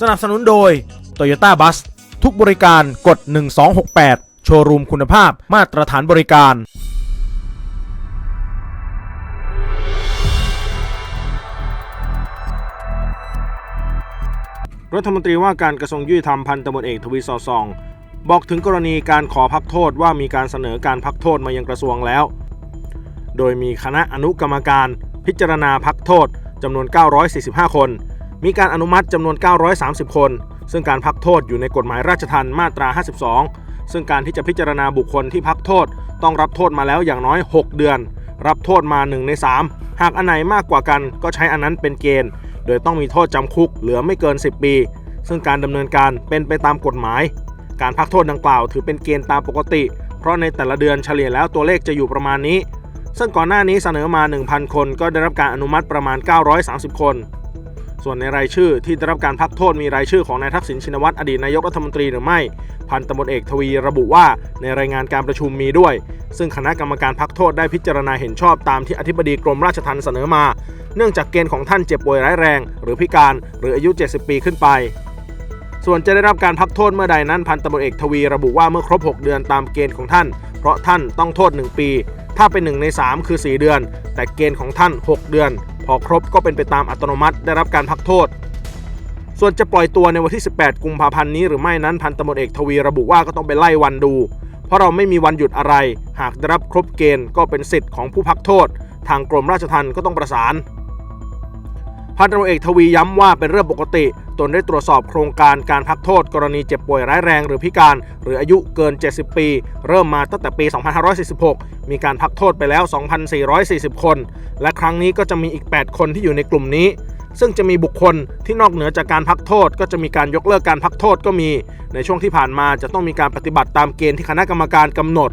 สนับสนุนโดย Toyota Bus ทุกบริการกด 1268 โชว์รูมคุณภาพมาตรฐานบริการ รัฐมนตรีว่าการกระทรวงยุติธรรมพันตำรวจเอกทวีสอซอง บอกถึงกรณีการขอพักโทษว่ามีการเสนอการพักโทษมายังกระทรวงแล้ว โดยมีคณะอนุกรรมการพิจารณาพักโทษจำนวน 945 คน มีการอนุมัติจำนวน 930 คน ซึ่งการพักโทษอยู่ในกฎหมายราชทัณฑ์มาตรา 52 ซึ่งการที่จะพิจารณาบุคคลที่พักโทษ ต้องรับโทษมาแล้วอย่างน้อย 6 เดือน รับโทษมา 1 ใน 3 หากอันไหนมากกว่ากันก็ใช้อันนั้นเป็นเกณฑ์ โดยต้องมีโทษจำคุกเหลือไม่เกิน 10 ปี ซึ่งการดำเนินการเป็นไปตามกฎหมาย การพักโทษดังกล่าวถือเป็นเกณฑ์ตามปกติ เพราะในแต่ละเดือนเฉลี่ยแล้วตัวเลขจะอยู่ประมาณนี้ ซึ่งก่อนหน้านี้เสนอมา 1,000 คน ก็ได้รับการอนุมัติประมาณ 930 คน ส่วนในรายชื่อที่ได้รับการพักโทษมีรายชื่อของนายทักษิณชินวัตรอดีตนายกรัฐมนตรีหรือไม่ พันตำรวจเอกทวีระบุว่าในรายงานการประชุมมีด้วย ซึ่งคณะกรรมการพักโทษได้พิจารณาเห็นชอบตามที่อธิบดีกรมราชทัณฑ์เสนอมา เนื่องจากเกณฑ์ของท่านเจ็บป่วยร้ายแรง หรือพิการหรืออายุ 70 ปีขึ้นไปส่วนจะได้รับการพักโทษเมื่อใดนั้นพันตำรวจเอกทวีระบุว่าเมื่อครบ 6 เดือนตามเกณฑ์ของท่าน เพราะท่านต้องโทษ 1 ปี ถ้าเป็น 1 ใน 3 คือ 4 เดือน แต่เกณฑ์ของท่าน 6 เดือน พอครบก็เป็นไปตามอัตโนมัติได้รับการพักโทษ ส่วนจะปล่อยตัวในวันที่ 18 กุมภาพันธ์นี้หรือไม่นั้นพันตำรวจเอกทวีระบุว่าก็ต้องไปไล่วันดู เพราะเราไม่มีวันหยุดอะไร หากได้รับครบเกณฑ์ก็เป็นสิทธิ์ของผู้พักโทษ ทางกรมราชทัณฑ์ก็ต้องประสาน พันตำรวจเอกทวีย้ำว่าเป็นเรื่องปกติ ตนได้ตรวจสอบโครงการการพักโทษ กรณีเจ็บป่วยร้ายแรง หรือพิการ หรืออายุเกิน 70 ปี เริ่มมาตั้งแต่ปี 2546 มีการพักโทษไปแล้ว 2,440 คน และครั้งนี้ก็จะมีอีก 8 คนที่อยู่ในกลุ่มนี้ ซึ่งจะมีบุคคลที่นอกเหนือจากการพักโทษ ก็จะมีการยกเลิกการพักโทษก็มี ในช่วงที่ผ่านมาจะต้องมีการปฏิบัติตามเกณฑ์ที่คณะกรรมการกำหนด